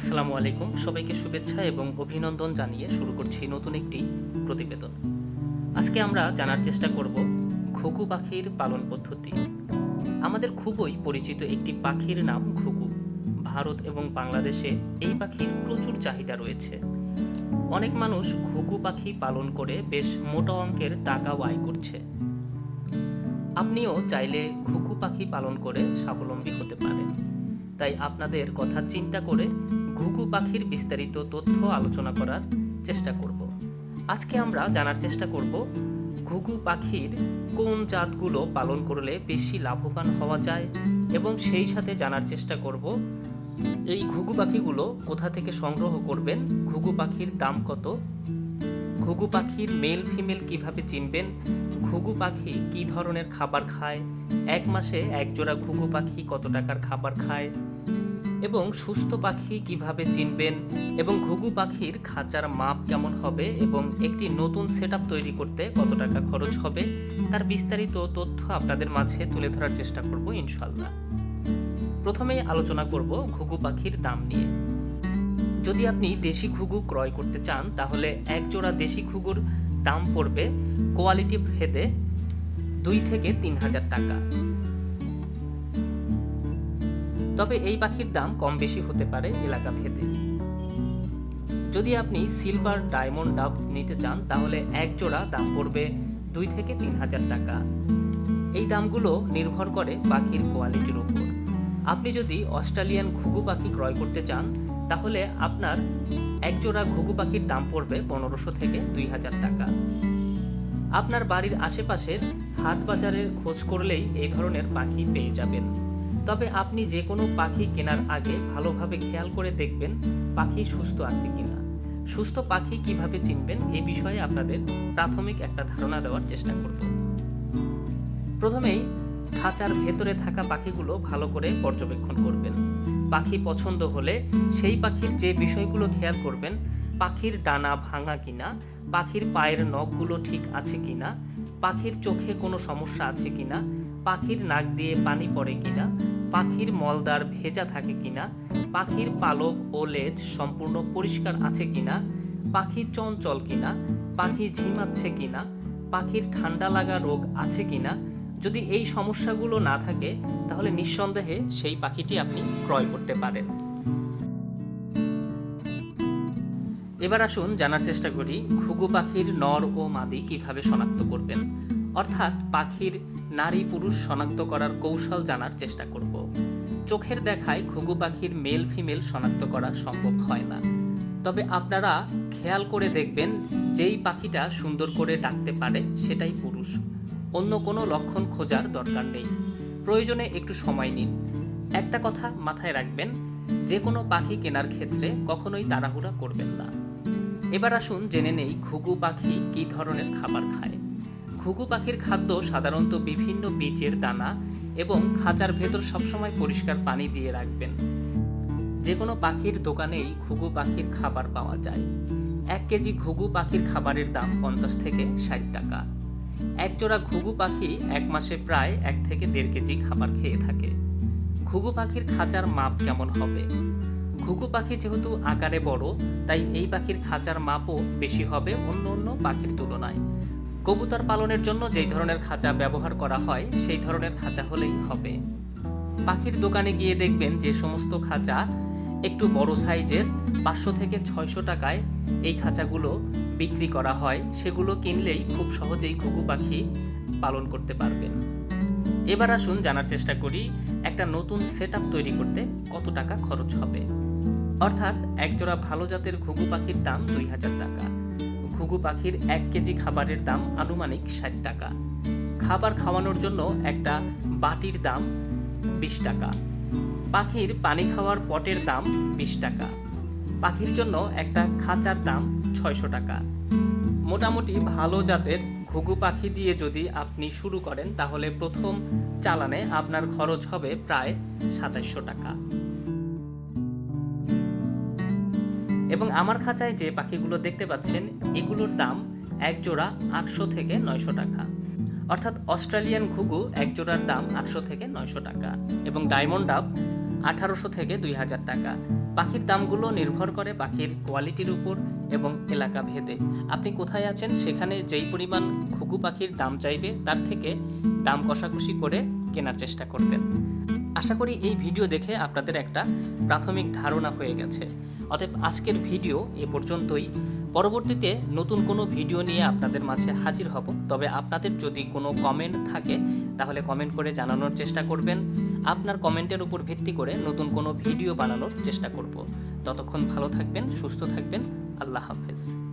আসসালামু আলাইকুম। সবাইকে শুভেচ্ছা এবং অভিনন্দন জানিয়ে শুরু করছি নতুন একটি প্রতিবেদন। আজকে আমরা জানার চেষ্টা করব ঘুঘু পাখির পালন পদ্ধতি। আমাদের খুবই পরিচিত একটি পাখির নাম ঘুঘু। ভারত এবং বাংলাদেশে এই পাখির প্রচুর চাহিদা রয়েছে। অনেক মানুষ ঘুঘু পাখি পালন করে বেশ মোটা অঙ্কের টাকাও আয় করছে। আপনিও চাইলে ঘুঘু পাখি পালন করে স্বাবলম্বী হতে পারেন। তাই আপনাদের কথা চিন্তা করে ঘুঘু পাখির বিস্তারিত তথ্য আলোচনা করার চেষ্টা করব। আজকে আমরা জানার চেষ্টা করব, ঘুঘু পাখির কোন জাতগুলো পালন করলে বেশি লাভবান হওয়া যায় এবং সেই সাথে জানার চেষ্টা করব, এই ঘুঘু পাখিগুলো কোথা থেকে সংগ্রহ করবেন, ঘুঘু পাখির দাম কত, ঘুঘু পাখির মেল ফিমেল কীভাবে চিনবেন, ঘুঘু পাখি কি ধরনের খাবার খায়, এক মাসে এক জোড়া ঘুঘু পাখি কত টাকার খাবার খায় এবং সুস্থ পাখি কীভাবে চিনবেন এবং ঘুঘু পাখির খাঁচার মাপ কেমন হবে এবং একটি নতুন সেট তৈরি করতে কত টাকা খরচ হবে, তার বিস্তারিত তথ্য আপনাদের মাঝে তুলে ধরার চেষ্টা করব ইনশাল্লাহ প্রথমেই আলোচনা করব ঘুঘু পাখির দাম নিয়ে। যদি আপনি দেশি ঘুঘু ক্রয় করতে চান, তাহলে এক জোড়া দেশি ঘুঘুর দাম পড়বে কোয়ালিটি ভেদে দুই থেকে তিন হাজার টাকা। তবে এই পাখির দাম কম বেশি হতে পারে এলাকা ভেদে যদি আপনি সিলভার ডায়মন্ড ডাব নিতে চান, তাহলে এক জোড়া দাম পড়বে দুই থেকে তিন হাজার টাকা। এই দামগুলো নির্ভর করে পাখির কোয়ালিটির উপর। আপনি যদি অস্ট্রেলিয়ান ঘুঘু পাখি ক্রয় করতে চান, তাহলে আপনার এক জোড়া ঘুঘু পাখির দাম পড়বে পনেরোশো থেকে দুই হাজার টাকা। আপনার বাড়ির আশেপাশের হাট বাজারের খোঁজ করলেই এই ধরনের পাখি পেয়ে যাবেন। তবে আপনি যে কোনো পাখি কেনার আগে ভালোভাবে খেয়াল করে দেখবেন পাখি সুস্থ আছে কিনা। সুস্থ পাখি কীভাবে চিনবেন এই বিষয়ে আপনাদের প্রাথমিক একটা ধারণা দেওয়ার চেষ্টা করব। প্রথমেই খাঁচার ভেতরে থাকা পাখিগুলো ভালো করে পর্যবেক্ষণ করবেন। পাখি পছন্দ হলে সেই পাখির যে বিষয়গুলো খেয়াল করবেন, পাখির ডানা ভাঙা কিনা, পাখির পায়ের নখগুলো ঠিক আছে কিনা, পাখির চোখে কোনো সমস্যা আছে কিনা, পাখির নাক দিয়ে পানি পড়ে কিনা পাখির মলদার ভেজা থাকে কিনা, পাখির পালক ও লেজ সম্পূর্ণ পরিষ্কার আছে কিনা, পাখি চঞ্চল কিনা, পাখি ঝিমাচ্ছে কিনা, পাখির ঠান্ডা লাগা রোগ আছে কিনা, যদি এই সমস্যাগুলো না থাকে, তাহলে নিঃসন্দেহে সেই পাখিটি আপনি ক্রয় করতে পারেন। এবার আসুন জানার চেষ্টা করি, ঘুঘু পাখির নর ও মাদি কীভাবে শনাক্ত করবেন? অর্থাৎ পাখির নারী পুরুষ শনাক্ত করার কৌশল জানার চেষ্টা করব। চোখের দেখায় ঘুঘু পাখির মেল ফিমেল শনাক্ত করা সম্ভব হয় না। তবে আপনারা খেয়াল করে দেখবেন যেই পাখিটা সুন্দর করে ডাকতে পারে সেটাই পুরুষ। অন্য কোনো লক্ষণ খোঁজার দরকার নেই। প্রয়োজনে একটু সময় নিন। একটা কথা মাথায় রাখবেন যে কোনো পাখি কেনার ক্ষেত্রে কখনোই তাড়াহুড়া করবেন না। এবার আসুন জেনে নেই ঘুঘু পাখি কী ধরনের খাবার খায়। ঘুঘু পাখির খাদ্য সাধারণত বিভিন্ন বীজের দানা এবং খাঁচার ভেতর সবসময় পরিষ্কার পানি দিয়ে রাখবেন। যে কোনো পাখির দোকানেই ঘুঘু পাখির খাবার পাওয়া যায়। এক কেজি ঘুঘু পাখির খাবারের দাম পঞ্চাশ থেকে ষাট টাকা। এক জোড়া ঘুঘু পাখি এক মাসে প্রায় এক থেকে দেড় কেজি খাবার খেয়ে থাকে। ঘুঘু পাখির খাঁচার মাপ কেমন হবে? ঘুঘু পাখি যেহেতু আকারে বড়, তাই এই পাখির খাঁচার মাপও বেশি হবে অন্য অন্য পাখির তুলনায়। কবুতর পালনের জন্য যেই ধরনের খাঁচা ব্যবহার করা হয়, সেই ধরনের খাঁচা হলেই হবে। পাখির দোকানে গিয়ে দেখবেন যে সমস্ত খাঁচা একটু বড় সাইজের, পাঁচশো থেকে ছয়শো টাকায় এই খাঁচাগুলো বিক্রি করা হয়। সেগুলো কিনলেই খুব সহজেই ঘুঘু পাখি পালন করতে পারবেন। এবার আসুন জানার চেষ্টা করি একটা নতুন সেট তৈরি করতে কত টাকা খরচ হবে। অর্থাৎ একজোড়া ভালো জাতের ঘুঘু পাখির দাম দুই হাজার টাকা। ঘুঘু পাখির এক কেজি খাবারের দাম আনুমানিক ষাট টাকা। খাবার খাওয়ানোর জন্য একটা বাটির দাম বিশ টাকা। পাখির পানি খাওয়ার পটের দাম বিশ টাকা। পাখির জন্য একটা খাঁচার দাম ছয়শো টাকা। মোটামুটি ভালো জাতের ঘুঘু পাখি দিয়ে যদি আপনি শুরু করেন, তাহলে প্রথম চালানে আপনার খরচ হবে প্রায় সাতাশশো টাকা। এবং আমার খাঁচায় যে পাখিগুলো দেখতে পাচ্ছেন, এগুলোর দাম এক জোড়া আটশো থেকে নয়শো টাকা। অর্থাৎ অস্ট্রেলিয়ান ঘুঘু এক জোড়ার দাম আটশো থেকে নয়শো টাকা এবং ডায়মন্ড ডাব আঠারোশো থেকে দুই হাজার টাকা। পাখির দামগুলো নির্ভর করে পাখির কোয়ালিটির উপর এবং এলাকা ভেদে। আপনি কোথায় আছেন সেখানে যেই পরিমাণ ঘুঘু পাখির দাম চাইবে তার থেকে দাম কষাকষি করে কেনার চেষ্টা করবেন। আশা করি এই ভিডিও দেখে আপনাদের একটা প্রাথমিক ধারণা হয়ে গেছে। অতএব আজকের ভিডিও এ পর্যন্তই। পরবর্তীতে নতুন কোনো ভিডিও নিয়ে আপনাদের মাঝে হাজির হব। তবে আপনাদের যদি কোনো কমেন্ট থাকে, তাহলে কমেন্ট করে জানানোর চেষ্টা করবেন। আপনার কমেন্টের উপর ভিত্তি করে নতুন কোনো ভিডিও বানানোর চেষ্টা করব। ততক্ষণ ভালো থাকবেন, সুস্থ থাকবেন। আল্লাহ হাফেজ।